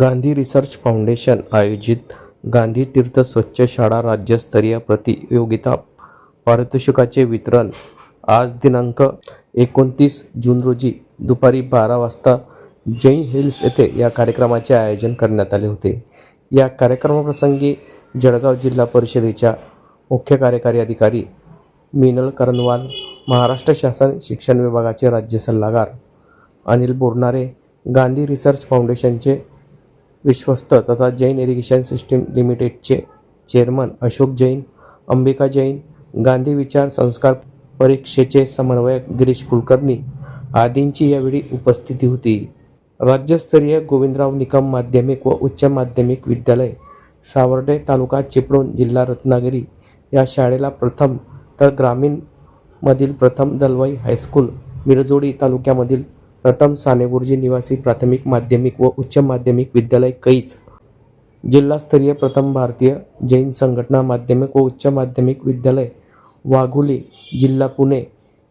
Gandhi research foundation आयोजित गांधी तीर्थ स्वच्छ शाळा राज्यस्तरीय प्रतियोगिता पारितोषिकाचे वितरण आज दिनांक एकोणतीस जून रोजी दुपारी बारा वाजता जैन हिल्स येथे या कार्यक्रमाचे आयोजन करण्यात आले होते. या कार्यक्रमाप्रसंगी जळगाव जिल्हा परिषदेच्या मुख्य कार्यकारी अधिकारी मिनल करनवाल महाराष्ट्र शासन शिक्षण विभागाचे राज्य सल्लागार अनिल बोरनारे गांधी रिसर्च फाउंडेशनचे विश्वस्त तथा जैन इरिगेशन सिस्टीम लिमिटेडचे चेअरमन अशोक जैन अंबिका जैन गांधी विचार संस्कार परीक्षेचे समन्वयक गिरीश कुलकर्णी आदींची यावेळी उपस्थिती होती. राज्यस्तरीय गोविंदराव निकम माध्यमिक व उच्च माध्यमिक विद्यालय सावर्डे तालुका चिपळूण जिल्हा रत्नागिरी या शाळेला प्रथम तर ग्रामीणमधील प्रथम दलवाई हायस्कूल मिरजोडी तालुक्यामधील प्रथम सानेगुरुजी निवासी प्राथमिक माध्यमिक व उच्च माध्यमिक विद्यालय कैच. जिल्हास्तरीय प्रथम भारतीय जैन संघटना माध्यमिक व उच्च माध्यमिक विद्यालय वाघोली जिल्हा पुणे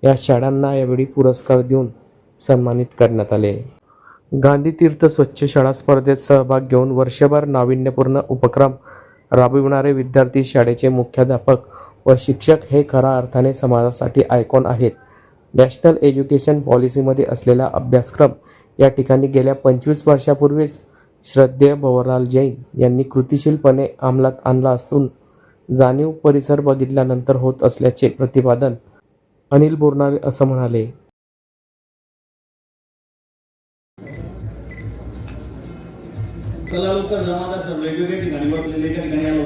या शाळांना यावेळी पुरस्कार देऊन सन्मानित करण्यात आले. गांधी तीर्थ स्वच्छ शाळा स्पर्धेत सहभाग घेऊन वर्षभर नाविन्यपूर्ण उपक्रम राबविणारे विद्यार्थी शाळेचे मुख्याध्यापक व शिक्षक हे खऱ्या अर्थाने समाजासाठी आयकॉन आहेत. नॅशनल एज्युकेशन पॉलिसीमध्ये असलेला अभ्यासक्रम या ठिकाणी गेल्या पंचवीस वर्षापूर्वीच श्रद्धेय भवरलाल जैन यांनी कृतिशीलपणे अंमलात आणला असून जाणीव परिसर बघितल्यानंतर होत असल्याचे प्रतिपादन अनिल बोरणारे असं म्हणाले. कलावंत जमादार वेगवेगळ्या ठिकाणी बसलेले त्या ठिकाणी